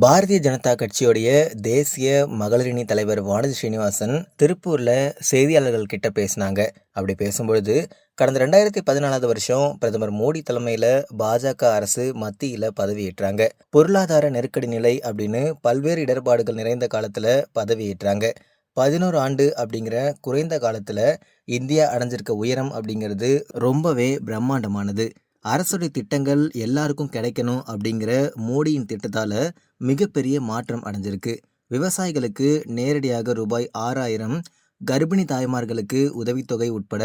பாரதிய ஜனதா கட்சியுடைய தேசிய மகளிரணி தலைவர் வானதி ஸ்ரீனிவாசன் திருப்பூரில் செய்தியாளர்கள் கிட்ட பேசினாங்க. அப்படி பேசும்பொழுது கடந்த ரெண்டாயிரத்தி பதினாலாவது வருஷம் பிரதமர் மோடி தலைமையில் பாஜக அரசு மத்தியில் பதவியேற்றாங்க. பொருளாதார நெருக்கடி நிலை அப்படின்னு பல்வேறு இடர்பாடுகள் நிறைந்த காலத்தில் பதவியேற்றாங்க. பதினோரு ஆண்டு அப்படிங்கிற குறைந்த காலத்தில் இந்தியா அடைஞ்சிருக்க உயரம் அப்படிங்கிறது ரொம்பவே பிரம்மாண்டமானது. அரசுடைய திட்டங்கள் எல்லாருக்கும் கிடைக்கணும் அப்படிங்கிற மோடியின் திட்டத்தால் மிகப்பெரிய மாற்றம் அடைஞ்சிருக்கு. விவசாயிகளுக்கு நேரடியாக ரூபாய் ஆறாயிரம் கர்ப்பிணி தாய்மார்களுக்கு உதவித்தொகை உட்பட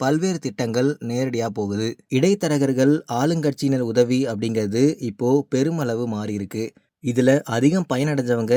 பல்வேறு திட்டங்கள் நேரடியாக போகுது. இடைத்தரகர்கள் ஆளுங்கட்சியினர் உதவி அப்படிங்கிறது இப்போது பெருமளவு மாறி இருக்கு இதில் அதிகம் பயனடைஞ்சவங்க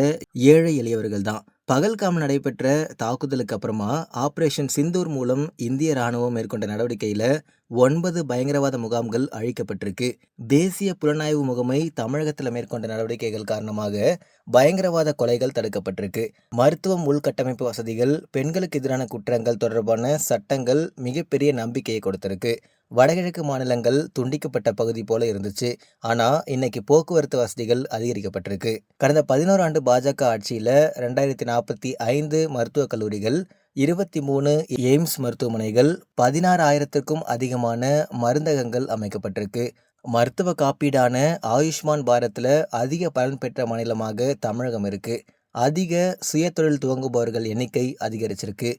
ஏழை எளியவர்கள் தான். பகல்காம் நடைபெற்ற தாக்குதலுக்கு அப்புறமா ஆபரேஷன் சிந்தூர் மூலம் இந்திய ராணுவம் மேற்கொண்ட நடவடிக்கையில் ஒன்பது பயங்கரவாத முகாம்கள் அழிக்கப்பட்டிருக்கு. தேசிய புலனாய்வு முகமை தமிழகத்தில் மேற்கொண்ட நடவடிக்கைகள் காரணமாக பயங்கரவாத கொலைகள் தடுக்கப்பட்டிருக்கு. மருத்துவம் உள்கட்டமைப்பு வசதிகள் பெண்களுக்கு எதிரான குற்றங்கள் தொடர்பான சட்டங்கள் மிகப்பெரிய நம்பிக்கையை கொடுத்திருக்கு. வடகிழக்கு மாநிலங்கள் துண்டிக்கப்பட்ட பகுதி போல இருந்துச்சு. ஆனால் இன்னைக்கு போக்குவரத்து வசதிகள் அதிகரிக்கப்பட்டிருக்கு. கடந்த பதினோரு ஆண்டு பாஜக ஆட்சியில் ரெண்டாயிரத்தி நாற்பத்தி ஐந்து மருத்துவக் கல்லூரிகள் இருபத்தி மூணு எய்ம்ஸ் மருத்துவமனைகள் பதினாறாயிரத்துக்கும் அதிகமான மருந்தகங்கள் அமைக்கப்பட்டிருக்கு. மருத்துவ காப்பீடான ஆயுஷ்மான் பாரத்தில் அதிக பலன் பெற்ற மாநிலமாக தமிழகம் இருக்கு. அதிக சுயதொழில் துவங்குபவர்கள் எண்ணிக்கை அதிகரிச்சிருக்கு.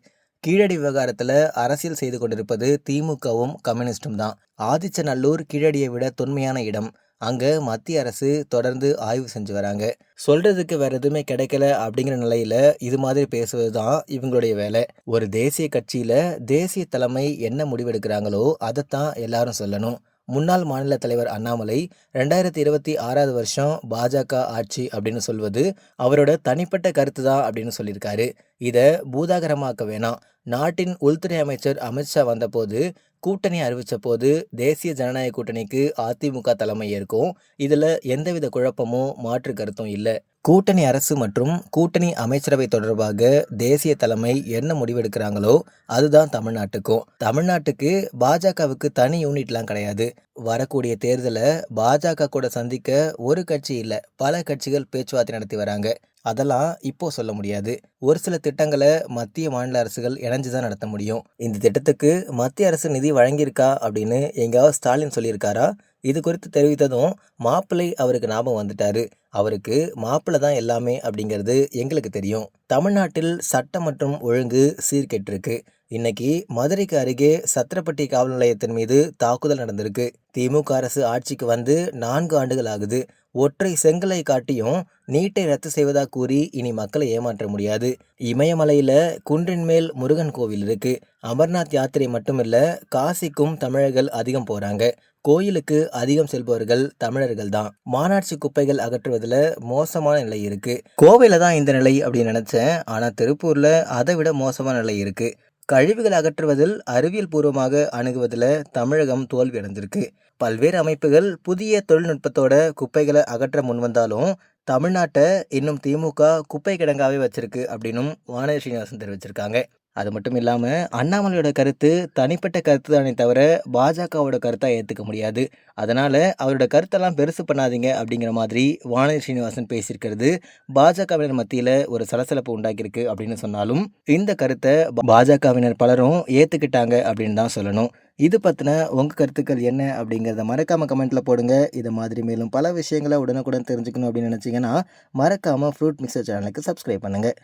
கீழடி விவகாரத்தில் அரசியல் செய்து கொண்டிருப்பது திமுகவும் கம்யூனிஸ்டும் தான். ஆதிச்சநல்லூர் கீழடியை விட தொன்மையான இடம். அங்கே மத்திய அரசு தொடர்ந்து ஆய்வு செஞ்சு வராங்க. சொல்கிறதுக்கு வேறு எதுவுமே கிடைக்கல அப்படிங்கிற நிலையில் இது மாதிரி பேசுவது தான் இவங்களுடைய வேலை. ஒரு தேசிய கட்சியில் தேசிய தலைமை என்ன முடிவெடுக்கிறாங்களோ அதைத்தான் எல்லாரும் சொல்லணும். முன்னாள் மாநில தலைவர் அண்ணாமலை ரெண்டாயிரத்தி இருபத்தி ஆறாவது வருஷம் பாஜக ஆட்சி அப்படின்னு சொல்வது அவரோட தனிப்பட்ட கருத்து தான் அப்படின்னு சொல்லியிருக்காரு. இதை பூதாகரமாக்க வேணாம். நாட்டின் உள்துறை அமைச்சர் அமித்ஷா வந்தபோது கூட்டணி அறிவித்த போது தேசிய ஜனநாயக கூட்டணிக்கு அதிமுக தலைமை ஏற்கும். இதில் எந்தவித குழப்பமும் மாற்று கருத்தும் இல்லை. கூட்டணி அரசு மற்றும் கூட்டணி அமைச்சரவை தொடர்பாக தேசிய தலைமை என்ன முடிவெடுக்கிறாங்களோ அதுதான் தமிழ்நாட்டுக்கும் தமிழ்நாட்டுக்கு பாஜகவுக்கு தனி யூனிட்லாம் கிடையாது. வரக்கூடிய தேர்தலை பாஜக கூட சந்திக்க ஒரு கட்சி இல்லை. பல கட்சிகள் பேச்சுவார்த்தை நடத்தி வராங்க. அதெல்லாம் இப்போ சொல்ல முடியாது. ஒரு சில திட்டங்களை மத்திய மாநில அரசுகள் இணைஞ்சு தான் நடத்த முடியும். இந்த திட்டத்துக்கு மத்திய அரசு நிதி வழங்கியிருக்கா அப்படின்னு எங்கேயாவது ஸ்டாலின் சொல்லியிருக்காரா? இது குறித்து தெரிவித்ததும் மாப்பிள்ளை அவருக்கு ஞாபகம் வந்துட்டாரு. அவருக்கு மாப்பிள்ளை தான் எல்லாமே அப்படிங்கிறது எங்களுக்கு தெரியும். தமிழ்நாட்டில் சட்டம் மற்றும் ஒழுங்கு சீர்கெட்டிருக்கு. இன்னைக்கு மதுரைக்கு அருகே சத்திரப்பட்டி காவல் நிலையத்தின் மீது தாக்குதல் நடந்திருக்கு. திமுக அரசு ஆட்சிக்கு வந்து நான்கு ஆண்டுகள் ஆகுது. ஒற்றை செங்கலை காட்டியும் நீட்டை ரத்து செய்வதாக கூறி இனி மக்களை ஏமாற்ற முடியாது. இமயமலையில் குன்றின் மேல் முருகன் கோவில் இருக்கு. அமர்நாத் யாத்திரை மட்டுமில்ல காசிக்கும் தமிழர்கள் அதிகம் போகிறாங்க கோயிலுக்கு அதிகம் செல்பவர்கள் தமிழர்கள் தான். மாநாட்சி குப்பைகள் அகற்றுவதில் மோசமான நிலை இருக்கு. கோவையில் தான் இந்த நிலை அப்படின்னு நினச்சேன். ஆனால் திருப்பூரில் அதை விட மோசமான நிலை இருக்கு. கழிவுகள் அகற்றுவதில் அறிவியல் பூர்வமாக அணுகுவதில் தமிழகம் தோல்வி அடைந்திருக்கு பல்வேறு அமைப்புகள் புதிய தொழில்நுட்பத்தோட குப்பைகளை அகற்ற முன்வந்தாலும் தமிழ்நாட்டை இன்னும் திமுக குப்பை கிடங்காவே வச்சிருக்கு அப்படின்னும் வானதி ஸ்ரீனிவாசன் தெரிவிச்சிருக்காங்க. அது மட்டும் இல்லாமல் அண்ணாமலையோட கருத்து தனிப்பட்ட கருத்து தானே தவிர பாஜகவோட கருத்தாக ஏற்றுக்க முடியாது. அதனால் அவரோட கருத்தெல்லாம் பெருசு பண்ணாதீங்க அப்படிங்கிற மாதிரி வானதி ஸ்ரீனிவாசன் பேசியிருக்கிறது பாஜகவினர் மத்தியில் ஒரு சலசலப்பு உண்டாக்கியிருக்கு அப்படின்னு சொன்னாலும் இந்த கருத்தை பாஜகவினர் பலரும் ஏற்றுக்கிட்டாங்க அப்படின்னு தான் சொல்லணும். இது பற்றின உங்கள் கருத்துக்கள் என்ன அப்படிங்கிறத மறக்காமல் கமெண்ட்டில் போடுங்க. இது மாதிரி மேலும் பல விஷயங்களை உடனுக்குடன் தெரிஞ்சுக்கணும் அப்படின்னு நினச்சிங்கன்னா மறக்காமல் ஃப்ரூட் மிக்சர் சேனலுக்கு சப்ஸ்கிரைப் பண்ணுங்கள்